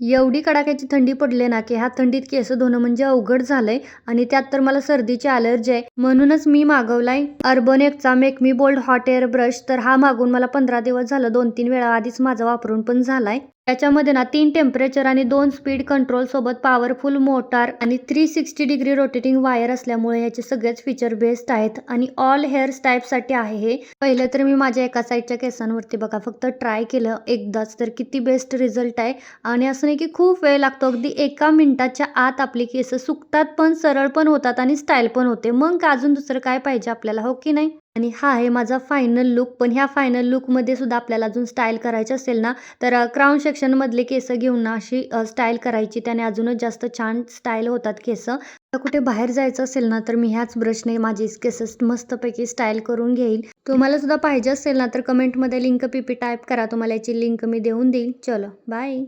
एवढी कडाक्याची थंडी पडली ना की ह्या थंडीत केस धुणं म्हणजे अवघड झालंय. आणि त्यात तर मला सर्दीची अलर्जी आहे. म्हणूनच मी मागवलाय urban एकचा make me bold hot air brush तर हा मागून मला पंधरा दिवस झालं दोन तीन वेळा आधीच माझा वापरून पण झालाय. याच्यामध्ये ना तीन टेम्परेचर आणि दोन स्पीड कंट्रोल सोबत पॉवरफुल मोटार आणि three sixty degree rotating wire असल्यामुळे याचे सगळेच फीचर बेस्ट आहेत. आणि ऑल हेअर स्टाईपसाठी आहे हे. पहिलं तर मी माझ्या एका साईडच्या केसांवरती बघा फक्त ट्राय केलं. एकदाच तर किती बेस्ट रिझल्ट आहे. आणि असं नाही की खूप वेळ लागतो. अगदी एका मिनिटाच्या आत आपली केस सुकतात पण सरळ पण होतात आणि स्टाईल पण होते. मग का अजून दुसरं काय पाहिजे आपल्याला? हो की नाही? आणि हा आहे माझा फायनल लुक पण ह्या फायनल लुकमध्ये सुद्धा आपल्याला अजून स्टाईल करायची असेल ना तर क्राऊन सेक्शनमधले केस घेऊन ना अशी स्टाईल करायची. त्याने अजूनच जास्त छान स्टाईल होतात केस. तर कुठे बाहेर जायचं असेल ना तर मी ह्याच ब्रशने माझी केस मस्तपैकी स्टाईल करून घेईल. तुम्हाला सुद्धा पाहिजे असेल ना तर कमेंटमध्ये लिंक पीपी टाईप करा. तुम्हाला याची लिंक मी देऊन देईल. चलो बाय